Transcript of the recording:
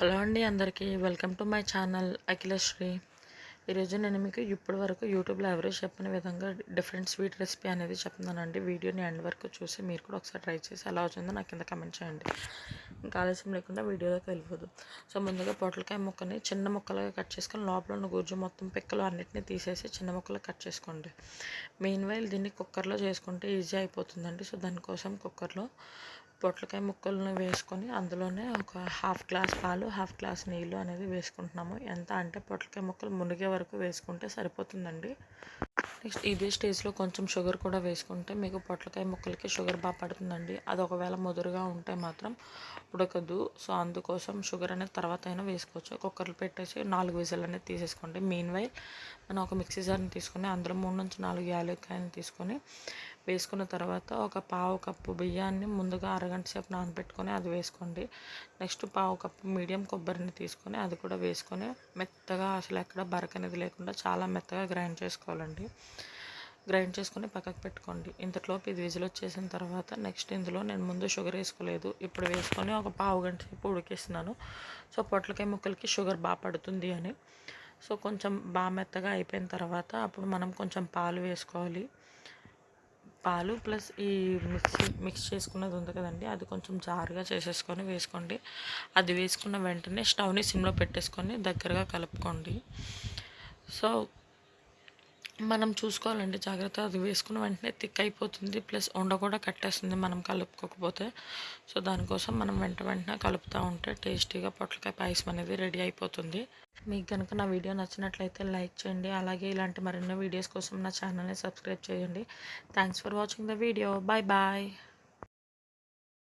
Hello అండి అందరికీ. Welcome to my channel Akhilasri. ఈరోజు నేను మీకు ఇప్పటి వరకు యూట్యూబ్లో ఎవరు చెప్పిన విధంగా డిఫరెంట్ స్వీట్ రెసిపీ అనేది చెప్తున్నానండి. వీడియోని ఎండ్ వరకు చూసి మీరు కూడా ఒకసారి ట్రై చేసి ఎలా వచ్చిందో నాకు కింద కమెంట్ చేయండి. ఇంకా ఆలస్యం లేకుండా వీడియోలోకి వెళ్ళిపోదు. సో ముందుగా పొట్లకాయ ముక్కని చిన్న ముక్కలుగా కట్ చేసుకొని లోపల ఉన్న గుజ్జు మొత్తం పిక్కలు అన్నిటిని తీసేసి చిన్న ముక్కలు కట్ చేసుకోండి. మెయిన్ వైల్ దీన్ని కుక్కర్లో చేసుకుంటే ఈజీ అయిపోతుందండి. సో దానికోసం కుక్కర్లో పొట్లకాయ ముక్కలను వేసుకొని అందులోనే ఒక హాఫ్ గ్లాస్ పాలు హాఫ్ గ్లాస్ నీళ్ళు అనేది వేసుకుంటున్నాము. ఎంత అంటే పొట్లకాయ ముక్కలు మునిగే వరకు వేసుకుంటే సరిపోతుందండి. నెక్స్ట్ ఇదే స్టేజ్లో కొంచెం షుగర్ కూడా వేసుకుంటే మీకు పొట్లకాయ ముక్కలకి షుగర్ బాగా పడుతుందండి. అది ఒకవేళ ముదురుగా ఉంటే మాత్రం ఉడకదు. సో అందుకోసం షుగర్ అనేది తర్వాత అయినా వేసుకోవచ్చు. కుక్కర్లు పెట్టేసి నాలుగు విజల్ అనేది తీసేసుకోండి. మెయిన్ వైల్ మనం ఒక మిక్సీ జార్ని తీసుకొని అందులో మూడు నుంచి నాలుగు యాలక్కాయలు తీసుకొని వేసుకున్న తర్వాత ఒక పావు కప్పు బియ్యాన్ని ముందుగా అరగంట సేపు నానబెట్టుకొని అది వేసుకోండి. నెక్స్ట్ పావు కప్పు మీడియం కొబ్బరిని తీసుకొని అది కూడా వేసుకొని మెత్తగా అసలు ఎక్కడ బరక అనేది లేకుండా చాలా మెత్తగా గ్రైండ్ చేసుకోవాలండి. గ్రైండ్ చేసుకొని పక్కకు పెట్టుకోండి. ఇంతలోపు ఇది విజిల్ వచ్చేసిన తర్వాత నెక్స్ట్ ఇందులో నేను ముందు షుగర్ వేసుకోలేదు. ఇప్పుడు వేసుకొని ఒక పావు గంట సేపు ఉడికిస్తున్నాను. సో పొట్లకాయ ముక్కలకి షుగర్ బాగా పడుతుంది అని. సో కొంచెం బాగా మెత్తగా అయిపోయిన తర్వాత అప్పుడు మనం కొంచెం పాలు వేసుకోవాలి. పాలు ప్లస్ ఈ మిక్సీ మిక్స్ చేసుకున్నది ఉంది కదండి అది కొంచెం జారుగా చేసేసుకొని వేసుకోండి. అది వేసుకున్న వెంటనే స్టవ్ని సిమ్లో పెట్టేసుకొని దగ్గరగా కలుపుకోండి. సో మనం చూసుకోవాలండి జాగ్రత్త అది వేసుకున్న వెంటనే థిక్ అయిపోతుంది ప్లస్ ఉండ కూడా కట్టేస్తుంది మనం కలుపుకోకపోతే. సో దానికోసం మనం వెంట వెంటనే కలుపుతూ ఉంటే టేస్టీగా పొట్లకాయ పాయసం అనేది రెడీ అయిపోతుంది. మీకు కనుక నా వీడియో నచ్చినట్లయితే లైక్ చేయండి. అలాగే ఇలాంటి మరెన్నో వీడియోస్ కోసం నా ఛానల్ని సబ్స్క్రైబ్ చేయండి. Thanks for watching the video. Bye bye.